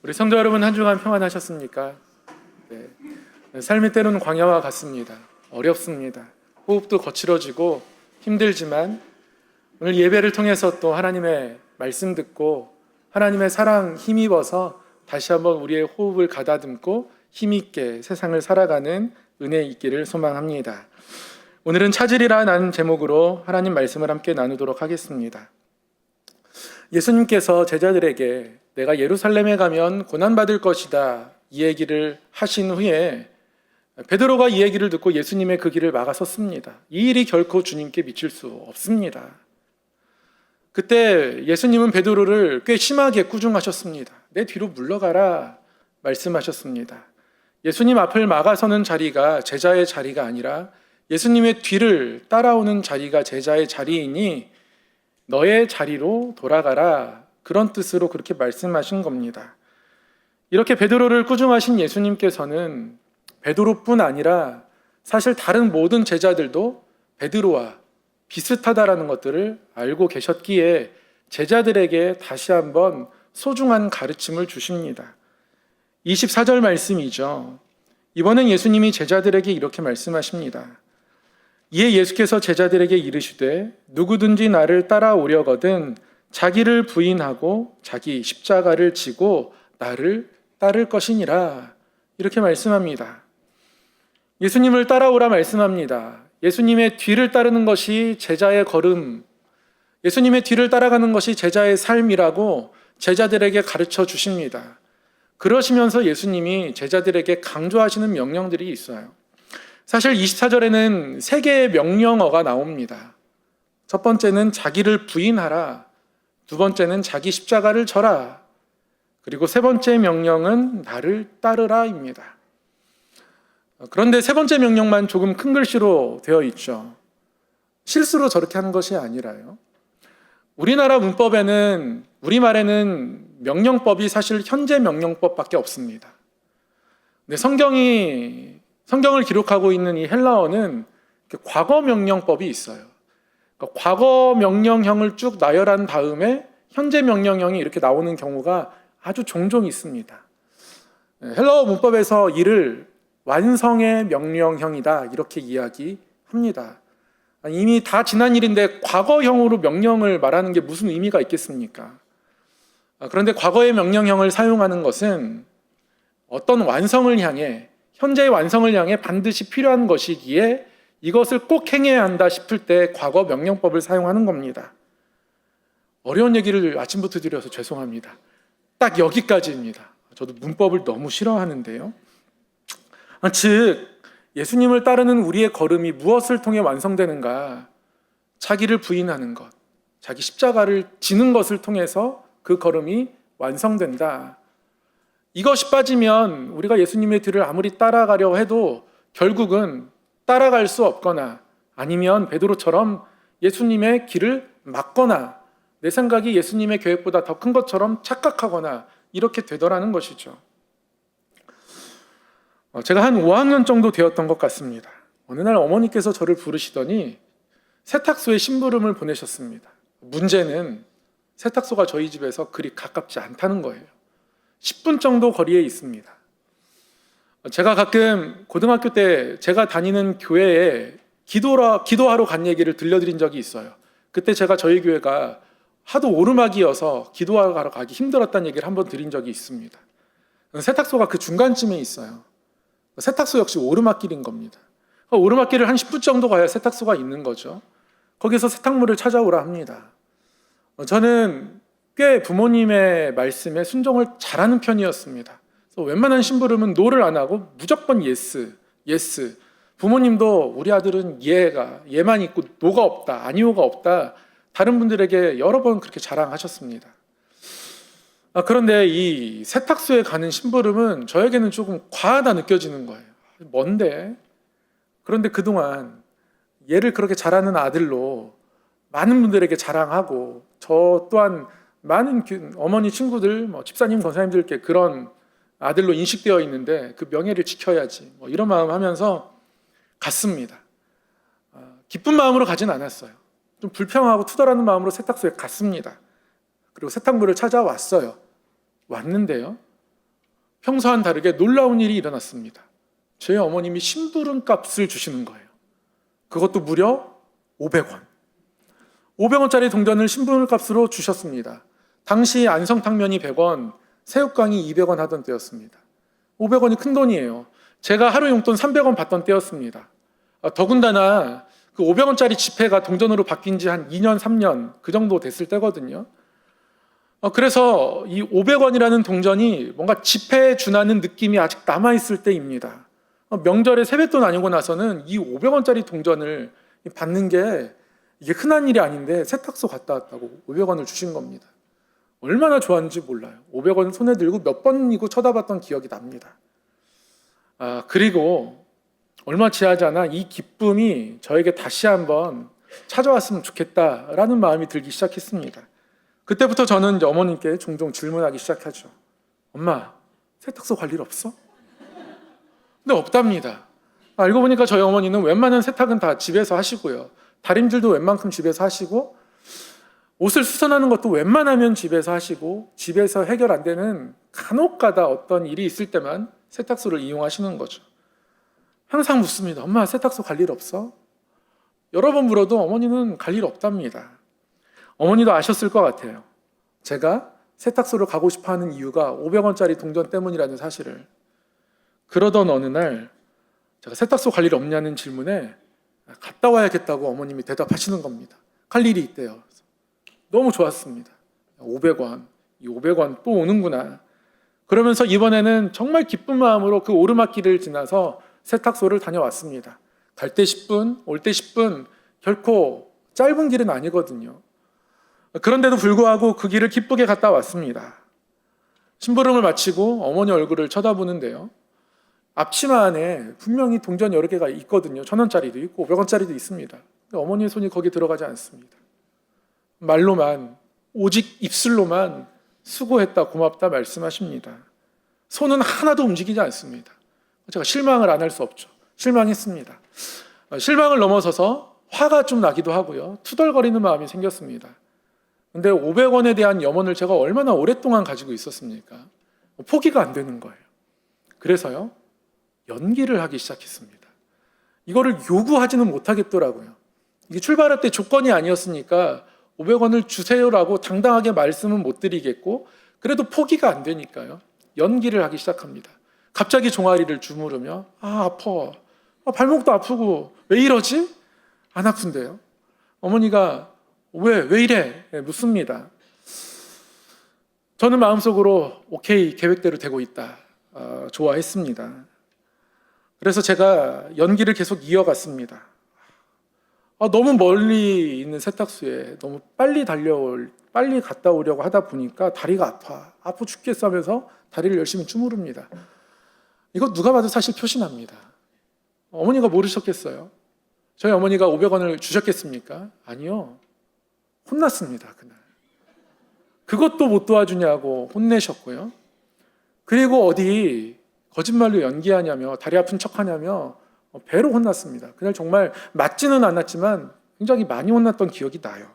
우리 성도 여러분 한 주간 평안하셨습니까? 네. 삶의 때로는 광야와 같습니다. 어렵습니다. 호흡도 거칠어지고 힘들지만 오늘 예배를 통해서 또 하나님의 말씀 듣고 하나님의 사랑 힘입어서 다시 한번 우리의 호흡을 가다듬고 힘있게 세상을 살아가는 은혜 있기를 소망합니다. 오늘은 찾으리라는 제목으로 하나님 말씀을 함께 나누도록 하겠습니다. 예수님께서 제자들에게 내가 예루살렘에 가면 고난받을 것이다 이 얘기를 하신 후에 베드로가 이 얘기를 듣고 예수님의 그 길을 막아섰습니다. 이 일이 결코 주님께 미칠 수 없습니다. 그때 예수님은 베드로를 꽤 심하게 꾸중하셨습니다. 내 뒤로 물러가라 말씀하셨습니다. 예수님 앞을 막아서는 자리가 제자의 자리가 아니라 예수님의 뒤를 따라오는 자리가 제자의 자리이니 너의 자리로 돌아가라 그런 뜻으로 그렇게 말씀하신 겁니다. 이렇게 베드로를 꾸중하신 예수님께서는 베드로뿐 아니라 사실 다른 모든 제자들도 베드로와 비슷하다라는 것들을 알고 계셨기에 제자들에게 다시 한번 소중한 가르침을 주십니다. 24절 말씀이죠. 이번엔 예수님이 제자들에게 이렇게 말씀하십니다. 이에 예수께서 제자들에게 이르시되 누구든지 나를 따라오려거든 자기를 부인하고 자기 십자가를 지고 나를 따를 것이니라 이렇게 말씀합니다. 예수님을 따라오라 말씀합니다. 예수님의 뒤를 따르는 것이 제자의 걸음, 예수님의 뒤를 따라가는 것이 제자의 삶이라고 제자들에게 가르쳐 주십니다. 그러시면서 예수님이 제자들에게 강조하시는 명령들이 있어요. 사실 24절에는 세 개의 명령어가 나옵니다. 첫 번째는 자기를 부인하라. 두 번째는 자기 십자가를 져라. 그리고 세 번째 명령은 나를 따르라입니다. 그런데 세 번째 명령만 조금 큰 글씨로 되어 있죠. 실수로 저렇게 하는 것이 아니라요. 우리나라 문법에는 우리말에는 명령법이 사실 현재 명령법밖에 없습니다. 근데 성경이 성경을 기록하고 있는 이 헬라어는 과거 명령법이 있어요. 그러니까 과거 명령형을 쭉 나열한 다음에 현재 명령형이 이렇게 나오는 경우가 아주 종종 있습니다. 네, 헬라어 문법에서 이를 완성의 명령형이다 이렇게 이야기합니다. 이미 다 지난 일인데 과거형으로 명령을 말하는 게 무슨 의미가 있겠습니까? 아, 그런데 과거의 명령형을 사용하는 것은 어떤 완성을 향해 현재의 완성을 향해 반드시 필요한 것이기에 이것을 꼭 행해야 한다 싶을 때 과거 명령법을 사용하는 겁니다. 어려운 얘기를 아침부터 드려서 죄송합니다. 딱 여기까지입니다. 저도 문법을 너무 싫어하는데요. 아, 즉 예수님을 따르는 우리의 걸음이 무엇을 통해 완성되는가? 자기를 부인하는 것, 자기 십자가를 지는 것을 통해서 그 걸음이 완성된다. 이것이 빠지면 우리가 예수님의 뒤를 아무리 따라가려 해도 결국은 따라갈 수 없거나 아니면 베드로처럼 예수님의 길을 막거나 내 생각이 예수님의 계획보다 더 큰 것처럼 착각하거나 이렇게 되더라는 것이죠. 어, 제가 한 5학년 정도 되었던 것 같습니다. 어느 날 어머니께서 저를 부르시더니 세탁소에 심부름을 보내셨습니다. 문제는 세탁소가 저희 집에서 그리 가깝지 않다는 거예요. 10분 정도 거리에 있습니다. 제가 가끔 고등학교 때 제가 다니는 교회에 기도라, 기도하러 간 얘기를 들려드린 적이 있어요. 그때 제가 저희 교회가 하도 오르막이어서 기도하러 가기 힘들었다는 얘기를 한번 드린 적이 있습니다. 세탁소가 그 중간쯤에 있어요. 세탁소 역시 오르막길인 겁니다. 오르막길을 한 10분 정도 가야 세탁소가 있는 거죠. 거기서 세탁물을 찾아오라 합니다. 저는 꽤 부모님의 말씀에 순종을 잘하는 편이었습니다. 그래서 웬만한 심부름은 노를 안 하고 무조건 예스, 예스. 부모님도 우리 아들은 예가 예만 있고 노가 없다, 아니오가 없다. 다른 분들에게 여러 번 그렇게 자랑하셨습니다. 아, 그런데 이 세탁소에 가는 심부름은 저에게는 조금 과하다 느껴지는 거예요. 뭔데? 그런데 그동안 얘를 그렇게 잘하는 아들로 많은 분들에게 자랑하고 저 또한 많은 어머니 친구들, 뭐 집사님, 권사님들께 그런 아들로 인식되어 있는데 그 명예를 지켜야지 뭐 이런 마음 하면서 갔습니다. 아, 기쁜 마음으로 가진 않았어요. 좀 불평하고 투덜하는 마음으로 세탁소에 갔습니다. 그리고 세탁물을 찾아왔어요. 왔는데요. 평소와는 다르게 놀라운 일이 일어났습니다. 제 어머님이 심부름 값을 주시는 거예요. 그것도 무려 500원. 500원짜리 동전을 심부름 값으로 주셨습니다. 당시 안성탕면이 100원, 새우깡이 200원 하던 때였습니다. 500원이 큰 돈이에요. 제가 하루 용돈 300원 받던 때였습니다. 아, 더군다나 그 500원짜리 지폐가 동전으로 바뀐 지 한 2년, 3년 그 정도 됐을 때거든요. 어, 그래서 이 500원이라는 동전이 뭔가 지폐에 준하는 느낌이 아직 남아있을 때입니다. 어, 명절에 세뱃돈 아니고 나서는 이 500원짜리 동전을 받는 게 이게 흔한 일이 아닌데 세탁소 갔다 왔다고 500원을 주신 겁니다. 얼마나 좋았는지 몰라요. 500원 손에 들고 몇 번이고 쳐다봤던 기억이 납니다. 아, 그리고 얼마 지나지 않아 이 기쁨이 저에게 다시 한번 찾아왔으면 좋겠다라는 마음이 들기 시작했습니다. 그때부터 저는 어머님께 종종 질문하기 시작하죠. 엄마, 세탁소 갈 일 없어? 근데 없답니다. 알고 보니까 저희 어머니는 웬만한 세탁은 다 집에서 하시고요. 다림질도 웬만큼 집에서 하시고 옷을 수선하는 것도 웬만하면 집에서 하시고 집에서 해결 안 되는 간혹가다 어떤 일이 있을 때만 세탁소를 이용하시는 거죠. 항상 묻습니다. 엄마 세탁소 갈 일 없어? 여러 번 물어도 어머니는 갈 일 없답니다. 어머니도 아셨을 것 같아요. 제가 세탁소를 가고 싶어 하는 이유가 500원짜리 동전 때문이라는 사실을. 그러던 어느 날 제가 세탁소 갈 일 없냐는 질문에 갔다 와야겠다고 어머님이 대답하시는 겁니다. 갈 일이 있대요. 너무 좋았습니다. 500원, 이 500원 또 오는구나. 그러면서 이번에는 정말 기쁜 마음으로 그 오르막길을 지나서 세탁소를 다녀왔습니다. 갈 때 10분, 올 때 10분, 결코 짧은 길은 아니거든요. 그런데도 불구하고 그 길을 기쁘게 갔다 왔습니다. 심부름을 마치고 어머니 얼굴을 쳐다보는데요. 앞치마 안에 분명히 동전 여러 개가 있거든요. 천 원짜리도 있고 500원짜리도 있습니다. 어머니의 손이 거기 들어가지 않습니다. 말로만 오직 입술로만 수고했다 고맙다 말씀하십니다. 손은 하나도 움직이지 않습니다. 제가 실망을 안 할 수 없죠. 실망했습니다. 실망을 넘어서서 화가 좀 나기도 하고요. 투덜거리는 마음이 생겼습니다. 근데 500원에 대한 염원을 제가 얼마나 오랫동안 가지고 있었습니까? 포기가 안 되는 거예요. 그래서요, 연기를 하기 시작했습니다. 이거를 요구하지는 못하겠더라고요. 이게 출발할 때 조건이 아니었으니까 500원을 주세요라고 당당하게 말씀은 못 드리겠고, 그래도 포기가 안 되니까요. 연기를 하기 시작합니다. 갑자기 종아리를 주무르며, 아, 아파. 아, 발목도 아프고, 왜 이러지? 안 아픈데요. 어머니가 왜, 왜 이래? 네, 묻습니다. 저는 마음속으로 오케이, 계획대로 되고 있다. 어, 좋아했습니다. 그래서 제가 연기를 계속 이어갔습니다. 아, 너무 멀리 있는 세탁소에 너무 빨리 달려올, 빨리 갔다 오려고 하다 보니까 다리가 아파. 아프 죽겠어 하면서 다리를 열심히 주무릅니다. 이거 누가 봐도 사실 표신합니다. 어머니가 모르셨겠어요? 저희 어머니가 500원을 주셨겠습니까? 아니요. 혼났습니다, 그날. 그것도 못 도와주냐고 혼내셨고요. 그리고 어디 거짓말로 연기하냐며 다리 아픈 척 하냐며 배로 혼났습니다. 그날 정말 맞지는 않았지만 굉장히 많이 혼났던 기억이 나요.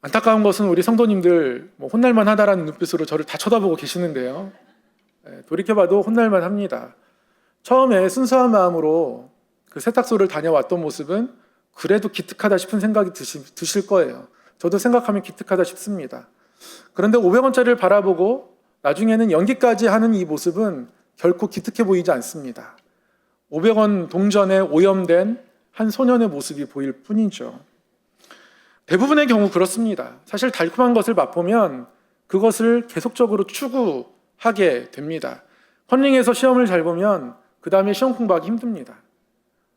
안타까운 것은 우리 성도님들 뭐 혼날만 하다라는 눈빛으로 저를 다 쳐다보고 계시는데요. 예, 돌이켜봐도 혼날만 합니다. 처음에 순수한 마음으로 그 세탁소를 다녀왔던 모습은 그래도 기특하다 싶은 생각이 드실 거예요. 저도 생각하면 기특하다 싶습니다. 그런데 500원짜리를 바라보고 나중에는 연기까지 하는 이 모습은 결코 기특해 보이지 않습니다. 500원 동전에 오염된 한 소년의 모습이 보일 뿐이죠. 대부분의 경우 그렇습니다. 사실 달콤한 것을 맛보면 그것을 계속적으로 추구하게 됩니다. 컨닝에서 시험을 잘 보면 그 다음에 시험 공부하기 힘듭니다.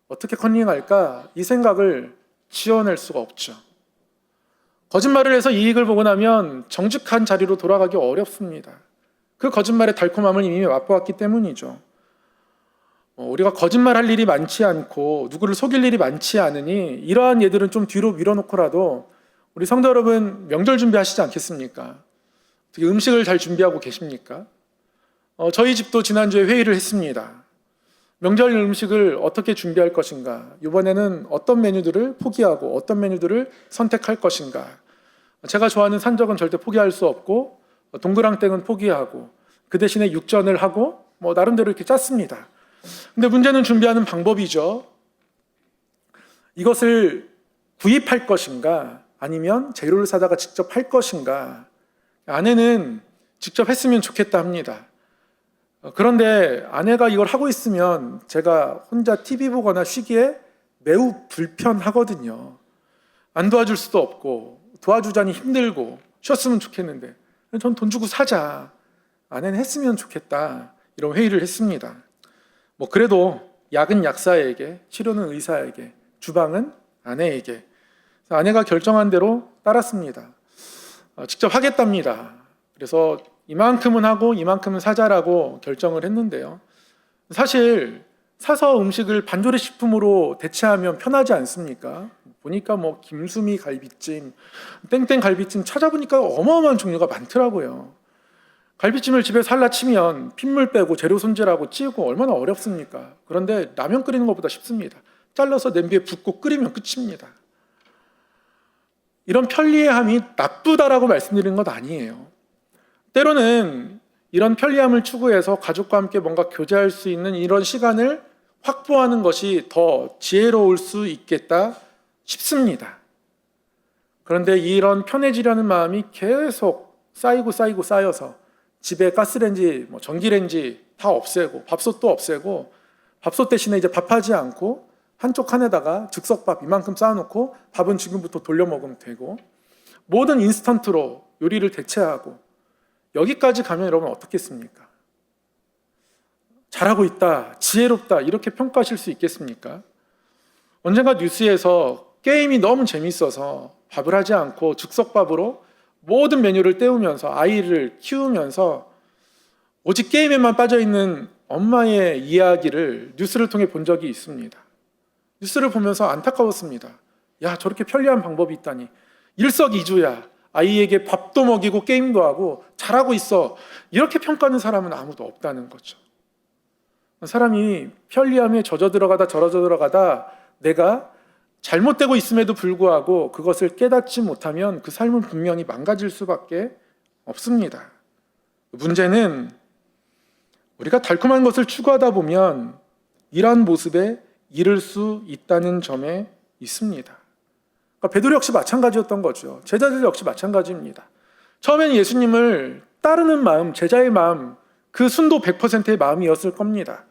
어떻게 컨닝할까? 이 생각을 지어낼 수가 없죠. 거짓말을 해서 이익을 보고 나면 정직한 자리로 돌아가기 어렵습니다. 그 거짓말의 달콤함을 이미 맛보았기 때문이죠. 어, 우리가 거짓말할 일이 많지 않고 누구를 속일 일이 많지 않으니 이러한 예들은 좀 뒤로 밀어놓고라도 우리 성도 여러분 명절 준비하시지 않겠습니까? 어떻게 음식을 잘 준비하고 계십니까? 어, 저희 집도 지난주에 회의를 했습니다. 명절 음식을 어떻게 준비할 것인가? 이번에는 어떤 메뉴들을 포기하고 어떤 메뉴들을 선택할 것인가? 제가 좋아하는 산적은 절대 포기할 수 없고 동그랑땡은 포기하고 그 대신에 육전을 하고 뭐 나름대로 이렇게 짰습니다. 근데 문제는 준비하는 방법이죠. 이것을 구입할 것인가 아니면 재료를 사다가 직접 할 것인가 아내는 직접 했으면 좋겠다 합니다. 어, 그런데 아내가 이걸 하고 있으면 제가 혼자 TV 보거나 쉬기에 매우 불편하거든요. 안 도와줄 수도 없고 도와주자니 힘들고 쉬었으면 좋겠는데 전 돈 주고 사자. 아내는 했으면 좋겠다. 이런 회의를 했습니다. 뭐 그래도 약은 약사에게, 치료는 의사에게, 주방은 아내에게. 아내가 결정한 대로 따랐습니다. 어, 직접 하겠답니다. 그래서 이만큼은 하고 이만큼은 사자라고 결정을 했는데요. 사실 사서 음식을 반조리 식품으로 대체하면 편하지 않습니까? 보니까 뭐 김수미 갈비찜, 땡땡 갈비찜 찾아보니까 어마어마한 종류가 많더라고요. 갈비찜을 집에서 할라 치면 핏물 빼고 재료 손질하고 찌고 얼마나 어렵습니까? 그런데 라면 끓이는 것보다 쉽습니다. 잘라서 냄비에 붓고 끓이면 끝입니다. 이런 편리함이 나쁘다라고 말씀드리는 것 아니에요. 때로는 이런 편리함을 추구해서 가족과 함께 뭔가 교제할 수 있는 이런 시간을 확보하는 것이 더 지혜로울 수 있겠다 싶습니다. 그런데 이런 편해지려는 마음이 계속 쌓이고 쌓이고 쌓여서 집에 가스레인지, 뭐 전기레인지 다 없애고 밥솥도 없애고 밥솥 대신에 이제 밥하지 않고 한쪽 칸에다가 즉석밥 이만큼 쌓아놓고 밥은 지금부터 돌려 먹으면 되고 모든 인스턴트로 요리를 대체하고 여기까지 가면 여러분 어떻겠습니까? 잘하고 있다, 지혜롭다 이렇게 평가하실 수 있겠습니까? 언젠가 뉴스에서 게임이 너무 재밌어서 밥을 하지 않고 즉석밥으로 모든 메뉴를 때우면서 아이를 키우면서 오직 게임에만 빠져 있는 엄마의 이야기를 뉴스를 통해 본 적이 있습니다. 뉴스를 보면서 안타까웠습니다. 야, 저렇게 편리한 방법이 있다니. 일석이조야. 아이에게 밥도 먹이고 게임도 하고 잘하고 있어. 이렇게 평가하는 사람은 아무도 없다는 거죠. 사람이 편리함에 젖어 들어가다 절어져 들어가다 내가 잘못되고 있음에도 불구하고 그것을 깨닫지 못하면 그 삶은 분명히 망가질 수밖에 없습니다. 문제는 우리가 달콤한 것을 추구하다 보면 이러한 모습에 이를 수 있다는 점에 있습니다. 그러니까 베드로 역시 마찬가지였던 거죠. 제자들 역시 마찬가지입니다. 처음에는 예수님을 따르는 마음, 제자의 마음, 그 순도 100%의 마음이었을 겁니다.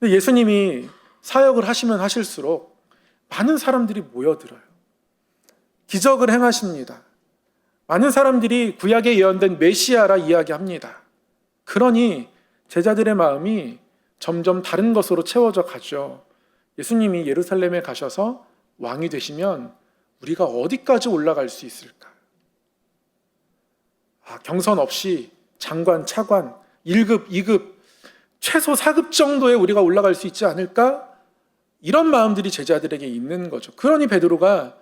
근데 예수님이 사역을 하시면 하실수록 많은 사람들이 모여들어요. 기적을 행하십니다. 많은 사람들이 구약에 예언된 메시아라 이야기합니다. 그러니 제자들의 마음이 점점 다른 것으로 채워져 가죠. 예수님이 예루살렘에 가셔서 왕이 되시면 우리가 어디까지 올라갈 수 있을까? 아, 경선 없이 장관, 차관, 1급, 2급, 최소 4급 정도에 우리가 올라갈 수 있지 않을까? 이런 마음들이 제자들에게 있는 거죠. 그러니 베드로가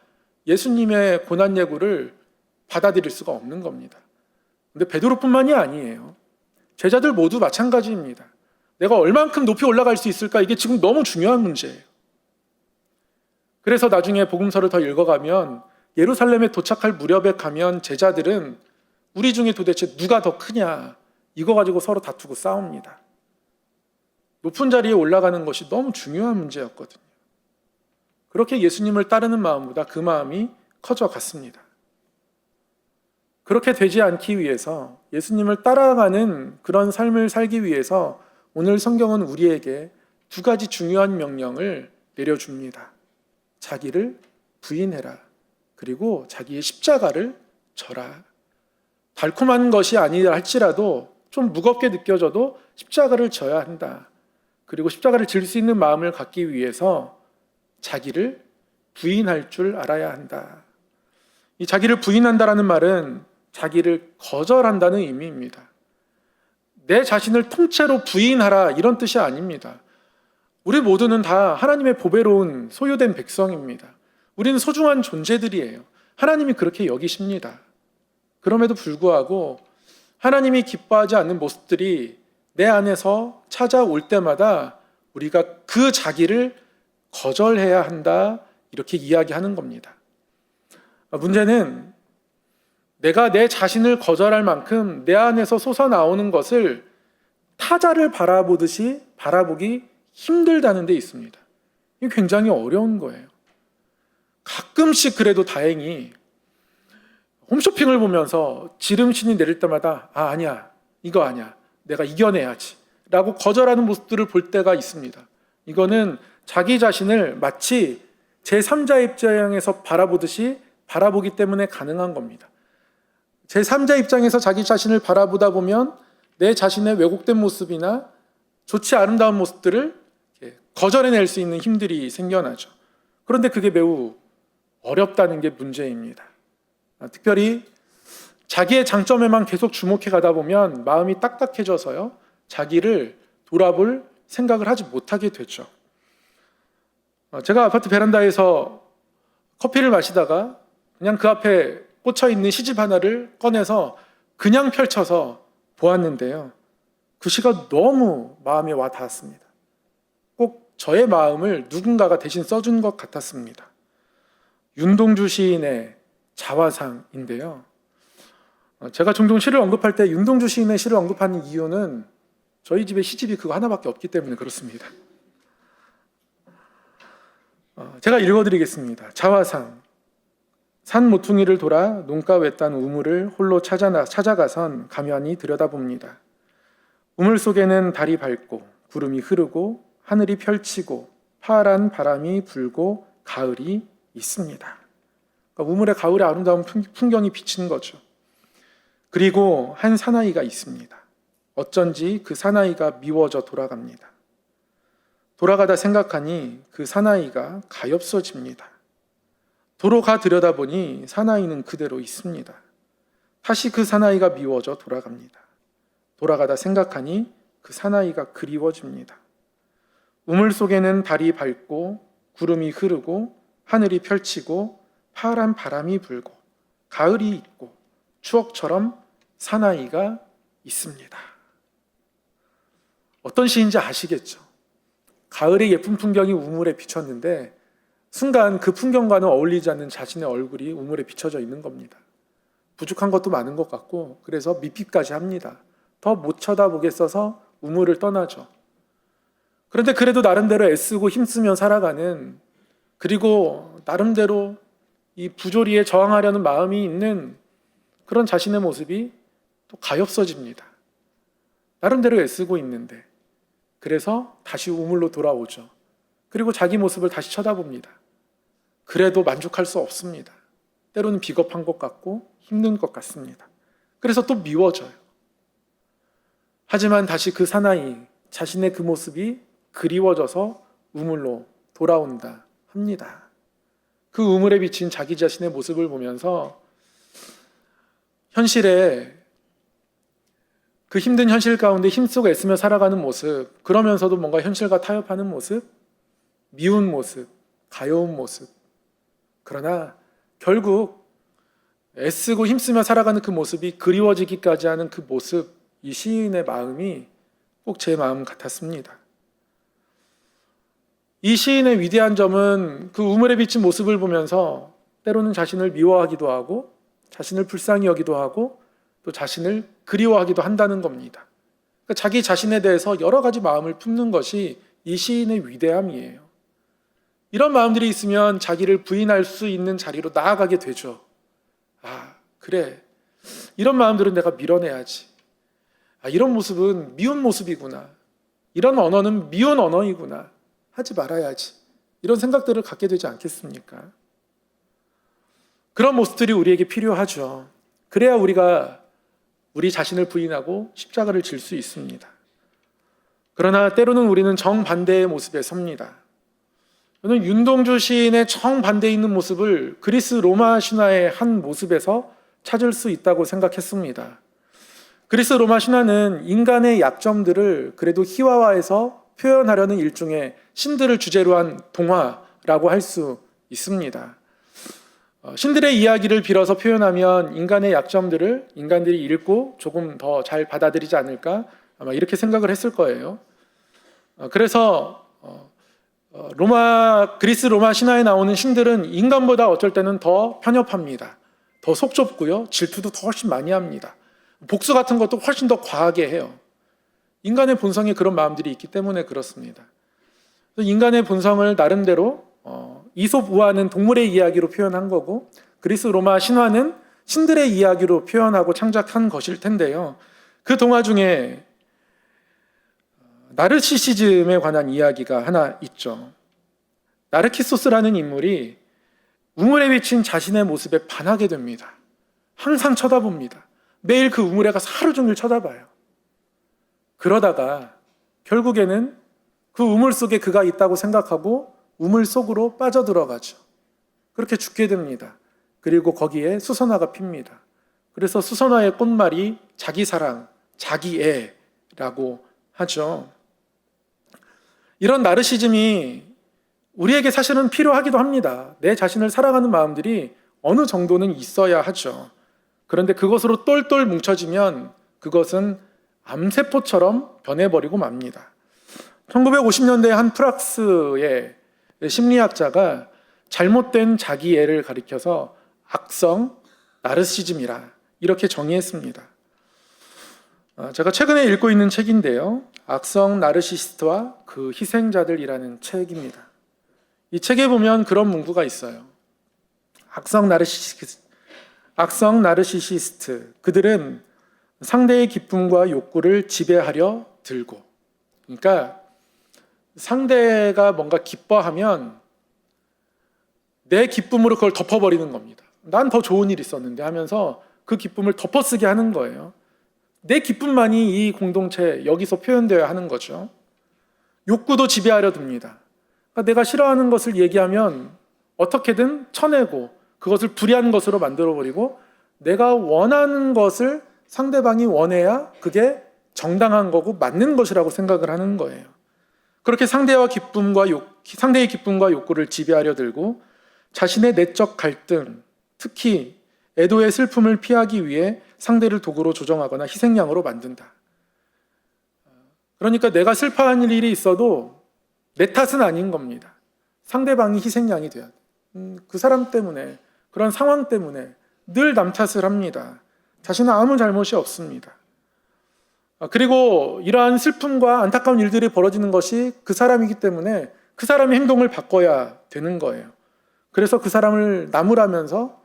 예수님의 고난 예고를 받아들일 수가 없는 겁니다. 근데 베드로뿐만이 아니에요. 제자들 모두 마찬가지입니다. 내가 얼만큼 높이 올라갈 수 있을까? 이게 지금 너무 중요한 문제예요. 그래서 나중에 복음서를 더 읽어가면 예루살렘에 도착할 무렵에 가면 제자들은 우리 중에 도대체 누가 더 크냐 이거 가지고 서로 다투고 싸웁니다. 높은 자리에 올라가는 것이 너무 중요한 문제였거든요. 그렇게 예수님을 따르는 마음보다 그 마음이 커져 갔습니다. 그렇게 되지 않기 위해서 예수님을 따라가는 그런 삶을 살기 위해서 오늘 성경은 우리에게 두 가지 중요한 명령을 내려줍니다. 자기를 부인해라. 그리고 자기의 십자가를 져라. 달콤한 것이 아니라 할지라도 좀 무겁게 느껴져도 십자가를 져야 한다. 그리고 십자가를 질 수 있는 마음을 갖기 위해서 자기를 부인할 줄 알아야 한다. 이 자기를 부인한다라는 말은 자기를 거절한다는 의미입니다. 내 자신을 통째로 부인하라 이런 뜻이 아닙니다. 우리 모두는 다 하나님의 보배로운 소유된 백성입니다. 우리는 소중한 존재들이에요. 하나님이 그렇게 여기십니다. 그럼에도 불구하고 하나님이 기뻐하지 않는 모습들이 내 안에서 찾아올 때마다 우리가 그 자기를 거절해야 한다. 이렇게 이야기하는 겁니다. 문제는 내가 내 자신을 거절할 만큼 내 안에서 솟아나오는 것을 타자를 바라보듯이 바라보기 힘들다는 데 있습니다. 이게 굉장히 어려운 거예요. 가끔씩 그래도 다행히 홈쇼핑을 보면서 지름신이 내릴 때마다 아 아니야 이거 아니야 내가 이겨내야지 라고 거절하는 모습들을 볼 때가 있습니다. 이거는 자기 자신을 마치 제3자 입장에서 바라보듯이 바라보기 때문에 가능한 겁니다. 제3자 입장에서 자기 자신을 바라보다 보면 내 자신의 왜곡된 모습이나 좋지 아름다운 모습들을 거절해낼 수 있는 힘들이 생겨나죠. 그런데 그게 매우 어렵다는 게 문제입니다. 아, 특별히 자기의 장점에만 계속 주목해 가다 보면 마음이 딱딱해져서요. 자기를 돌아볼 생각을 하지 못하게 되죠. 어, 제가 아파트 베란다에서 커피를 마시다가 그냥 그 앞에 꽂혀 있는 시집 하나를 꺼내서 그냥 펼쳐서 보았는데요. 그 시가 너무 마음에 와 닿았습니다. 꼭 저의 마음을 누군가가 대신 써준 것 같았습니다. 윤동주 시인의 자화상인데요. 어, 제가 종종 시를 언급할 때 윤동주 시인의 시를 언급하는 이유는 저희 집에 시집이 그거 하나밖에 없기 때문에 그렇습니다. 어, 제가 읽어드리겠습니다. 자화상 산 모퉁이를 돌아 농가 외딴 우물을 홀로 찾아 찾아가선 가면히 들여다봅니다. 우물 속에는 달이 밝고 구름이 흐르고 하늘이 펼치고 파란 바람이 불고 가을이 있습니다. 그러니까 우물에 가을의 아름다운 풍경이 비치는 거죠. 그리고 한 사나이가 있습니다. 어쩐지 그 사나이가 미워져 돌아갑니다. 돌아가다 생각하니 그 사나이가 가엾어집니다. 도로 가 들여다보니 사나이는 그대로 있습니다. 다시 그 사나이가 미워져 돌아갑니다. 돌아가다 생각하니 그 사나이가 그리워집니다. 우물 속에는 달이 밝고 구름이 흐르고 하늘이 펼치고 파란 바람이 불고 가을이 있고 추억처럼 사나이가 있습니다. 어떤 시인지 아시겠죠? 가을의 예쁜 풍경이 우물에 비쳤는데 순간 그 풍경과는 어울리지 않는 자신의 얼굴이 우물에 비춰져 있는 겁니다. 부족한 것도 많은 것 같고 그래서 미핍까지 합니다. 더 못 쳐다보겠어서 우물을 떠나죠. 그런데 그래도 나름대로 애쓰고 힘쓰며 살아가는 그리고 나름대로 이 부조리에 저항하려는 마음이 있는 그런 자신의 모습이 또 가엾어집니다. 나름대로 애쓰고 있는데 그래서 다시 우물로 돌아오죠. 그리고 자기 모습을 다시 쳐다봅니다. 그래도 만족할 수 없습니다. 때로는 비겁한 것 같고 힘든 것 같습니다. 그래서 또 미워져요. 하지만 다시 그 사나이, 자신의 그 모습이 그리워져서 우물로 돌아온다 합니다. 그 우물에 비친 자기 자신의 모습을 보면서 현실에 그 힘든 현실 가운데 힘쓰고 애쓰며 살아가는 모습, 그러면서도 뭔가 현실과 타협하는 모습, 미운 모습, 가여운 모습. 그러나 결국 애쓰고 힘쓰며 살아가는 그 모습이 그리워지기까지 하는 그 모습, 이 시인의 마음이 꼭 제 마음 같았습니다. 이 시인의 위대한 점은 그 우물에 비친 모습을 보면서 때로는 자신을 미워하기도 하고 자신을 불쌍히 여기도 하고 또 자신을 그리워하기도 한다는 겁니다. 그러니까 자기 자신에 대해서 여러 가지 마음을 품는 것이 이 시인의 위대함이에요. 이런 마음들이 있으면 자기를 부인할 수 있는 자리로 나아가게 되죠. 아, 그래. 이런 마음들은 내가 밀어내야지. 아, 이런 모습은 미운 모습이구나. 이런 언어는 미운 언어이구나. 하지 말아야지. 이런 생각들을 갖게 되지 않겠습니까? 그런 모습들이 우리에게 필요하죠. 그래야 우리가 우리 자신을 부인하고 십자가를 질 수 있습니다. 그러나 때로는 우리는 정반대의 모습에 섭니다. 저는 윤동주 시인의 정반대에 있는 모습을 그리스 로마 신화의 한 모습에서 찾을 수 있다고 생각했습니다. 그리스 로마 신화는 인간의 약점들을 그래도 희화화해서 표현하려는 일종의 신들을 주제로 한 동화라고 할 수 있습니다. 어, 신들의 이야기를 빌어서 표현하면 인간의 약점들을 인간들이 읽고 조금 더 잘 받아들이지 않을까 아마 이렇게 생각을 했을 거예요. 어, 그래서 어, 로마 그리스 로마 신화에 나오는 신들은 인간보다 어쩔 때는 더 편협합니다. 더더속 좁고요. 질투도 더 훨씬 많이 합니다. 복수 같은 것도 훨씬 더 과하게 해요. 인간의 본성에 그런 마음들이 있기 때문에 그렇습니다. 인간의 본성을 나름대로 어, 이솝 우화는 동물의 이야기로 표현한 거고 그리스 로마 신화는 신들의 이야기로 표현하고 창작한 것일 텐데요. 그 동화 중에 나르시시즘에 관한 이야기가 하나 있죠. 나르키소스라는 인물이 우물에 비친 자신의 모습에 반하게 됩니다. 항상 쳐다봅니다. 매일 그 우물에 가서 하루 종일 쳐다봐요. 그러다가 결국에는 그 우물 속에 그가 있다고 생각하고 우물 속으로 빠져들어가죠. 그렇게 죽게 됩니다. 그리고 거기에 수선화가 핍니다. 그래서 수선화의 꽃말이 자기 사랑, 자기 애라고 하죠. 이런 나르시즘이 우리에게 사실은 필요하기도 합니다. 내 자신을 사랑하는 마음들이 어느 정도는 있어야 하죠. 그런데 그것으로 똘똘 뭉쳐지면 그것은 암세포처럼 변해버리고 맙니다. 1950년대 한 프랑스의 심리학자가 잘못된 자기애를 가리켜서 악성 나르시즘이라 이렇게 정의했습니다. 어, 제가 최근에 읽고 있는 책인데요. 악성 나르시스트와 그 희생자들이라는 책입니다. 이 책에 보면 그런 문구가 있어요. 악성 나르시스트, 악성 나르시시스트. 그들은 상대의 기쁨과 욕구를 지배하려 들고. 그러니까 상대가 뭔가 기뻐하면 내 기쁨으로 그걸 덮어버리는 겁니다. 난 더 좋은 일 있었는데 하면서 그 기쁨을 덮어쓰게 하는 거예요. 내 기쁨만이 이 공동체 여기서 표현되어야 하는 거죠. 욕구도 지배하려 듭니다. 그러니까 내가 싫어하는 것을 얘기하면 어떻게든 쳐내고 그것을 불의한 것으로 만들어버리고 내가 원하는 것을 상대방이 원해야 그게 정당한 거고 맞는 것이라고 생각을 하는 거예요. 그렇게 상대와 기쁨과 욕, 상대의 기쁨과 욕구를 지배하려 들고 자신의 내적 갈등, 특히 애도의 슬픔을 피하기 위해 상대를 도구로 조정하거나 희생양으로 만든다. 그러니까 내가 슬퍼하는 일이 있어도 내 탓은 아닌 겁니다. 상대방이 희생양이 돼야 돼. 음, 그 사람 때문에 그런 상황 때문에 늘 남 탓을 합니다. 자신은 아무 잘못이 없습니다. 아, 그리고 이러한 슬픔과 안타까운 일들이 벌어지는 것이 그 사람이기 때문에 그 사람의 행동을 바꿔야 되는 거예요. 그래서 그 사람을 나무라면서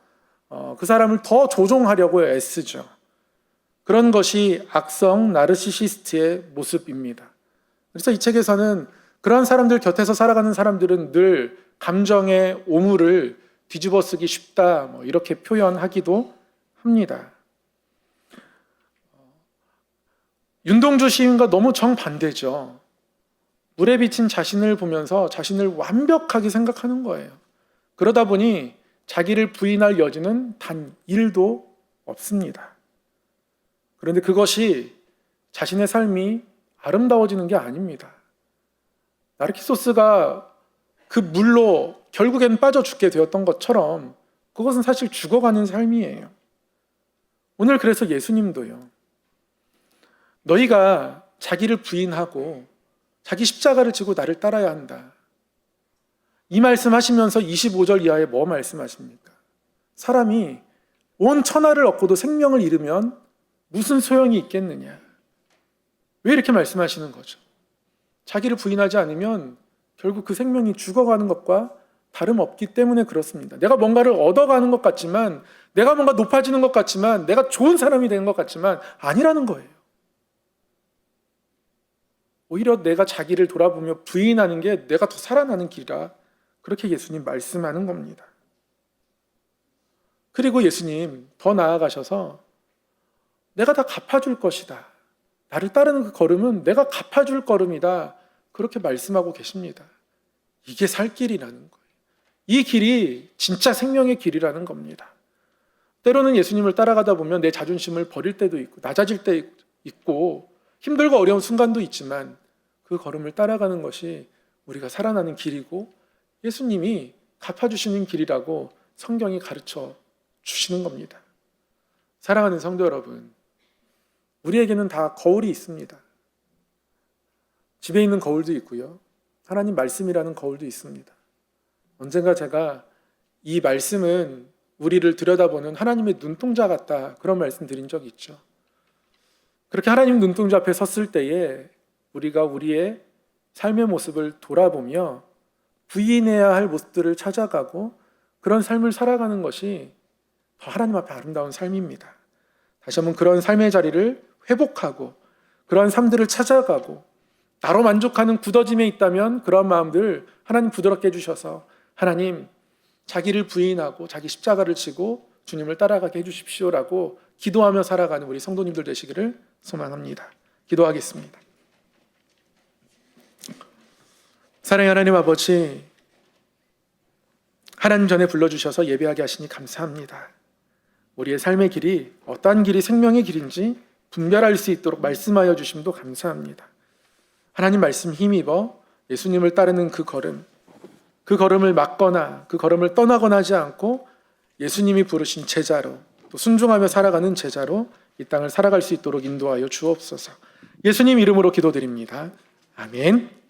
어, 그 사람을 더 조종하려고 애쓰죠. 그런 것이 악성 나르시시스트의 모습입니다. 그래서 이 책에서는 그런 사람들 곁에서 살아가는 사람들은 늘 감정의 오물을 뒤집어 쓰기 쉽다, 뭐 이렇게 표현하기도 합니다. 윤동주 시인과 너무 정반대죠. 물에 비친 자신을 보면서 자신을 완벽하게 생각하는 거예요. 그러다 보니 자기를 부인할 여지는 단 1도 없습니다. 그런데 그것이 자신의 삶이 아름다워지는 게 아닙니다. 나르키소스가 그 물로 결국엔 빠져 죽게 되었던 것처럼 그것은 사실 죽어가는 삶이에요. 오늘 그래서 예수님도요. 너희가 자기를 부인하고 자기 십자가를 지고 나를 따라야 한다. 이 말씀 하시면서 25절 이하에 뭐 말씀하십니까? 사람이 온 천하를 얻고도 생명을 잃으면 무슨 소용이 있겠느냐? 왜 이렇게 말씀하시는 거죠? 자기를 부인하지 않으면 결국 그 생명이 죽어가는 것과 다름없기 때문에 그렇습니다. 내가 뭔가를 얻어가는 것 같지만, 내가 뭔가 높아지는 것 같지만, 내가 좋은 사람이 되는 것 같지만, 아니라는 거예요. 오히려 내가 자기를 돌아보며 부인하는 게 내가 더 살아나는 길이라 그렇게 예수님 말씀하는 겁니다. 그리고 예수님 더 나아가셔서 내가 다 갚아줄 것이다. 나를 따르는 그 걸음은 내가 갚아줄 걸음이다. 그렇게 말씀하고 계십니다. 이게 살 길이라는 거예요. 이 길이 진짜 생명의 길이라는 겁니다. 때로는 예수님을 따라가다 보면 내 자존심을 버릴 때도 있고, 낮아질 때 있고, 힘들고 어려운 순간도 있지만 그 걸음을 따라가는 것이 우리가 살아나는 길이고 예수님이 갚아주시는 길이라고 성경이 가르쳐 주시는 겁니다. 사랑하는 성도 여러분, 우리에게는 다 거울이 있습니다. 집에 있는 거울도 있고요. 하나님 말씀이라는 거울도 있습니다. 언젠가 제가 이 말씀은 우리를 들여다보는 하나님의 눈동자 같다. 그런 말씀 드린 적이 있죠. 그렇게 하나님 눈동자 앞에 섰을 때에 우리가 우리의 삶의 모습을 돌아보며 부인해야 할 모습들을 찾아가고 그런 삶을 살아가는 것이 더 하나님 앞에 아름다운 삶입니다. 다시 한번 그런 삶의 자리를 회복하고 그러한 삶들을 찾아가고 나로 만족하는 굳어짐에 있다면 그러한 마음들 하나님 부드럽게 해주셔서 하나님 자기를 부인하고 자기 십자가를 지고 주님을 따라가게 해주십시오라고 기도하며 살아가는 우리 성도님들 되시기를 소망합니다. 기도하겠습니다. 사랑의 하나님 아버지, 하나님 전에 불러주셔서 예배하게 하시니 감사합니다. 우리의 삶의 길이 어떠한 길이 생명의 길인지 분별할 수 있도록 말씀하여 주심도 감사합니다. 하나님 말씀 힘입어 예수님을 따르는 그 걸음, 그 걸음을 막거나 그 걸음을 떠나거나 하지 않고 예수님이 부르신 제자로 또 순종하며 살아가는 제자로 이 땅을 살아갈 수 있도록 인도하여 주옵소서. 예수님 이름으로 기도드립니다. 아멘.